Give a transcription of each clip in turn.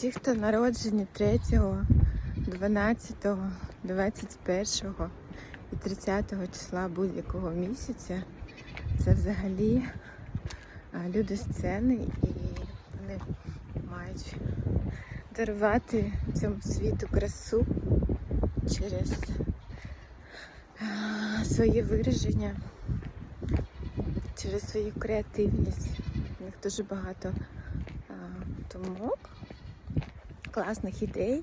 Ті, хто народжені 3, 12, 21 і 30 числа будь-якого місяця, це взагалі люди сцени і вони мають дарувати цьому світу красу через своє вираження, через свою креативність. У них дуже багато думок, класних ідей,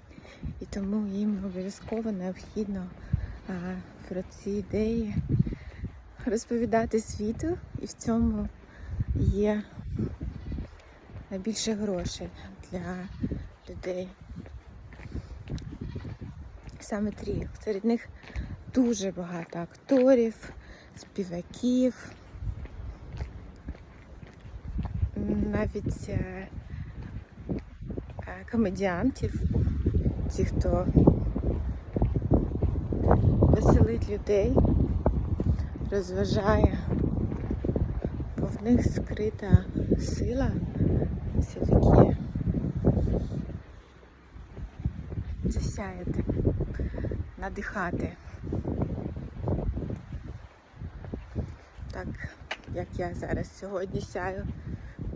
і тому їм обов'язково необхідно а, про ці ідеї розповідати світу, і в цьому є найбільше грошей для людей. Саме тріо. Серед них дуже багато акторів, співаків, навіть е, комедіантів, ті, хто веселить людей, розважає, бо в них скрита сила все-таки це сяяти, надихати. Так, як я зараз сьогодні сяю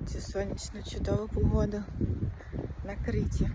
цю сонячну чудову погоду на Криті.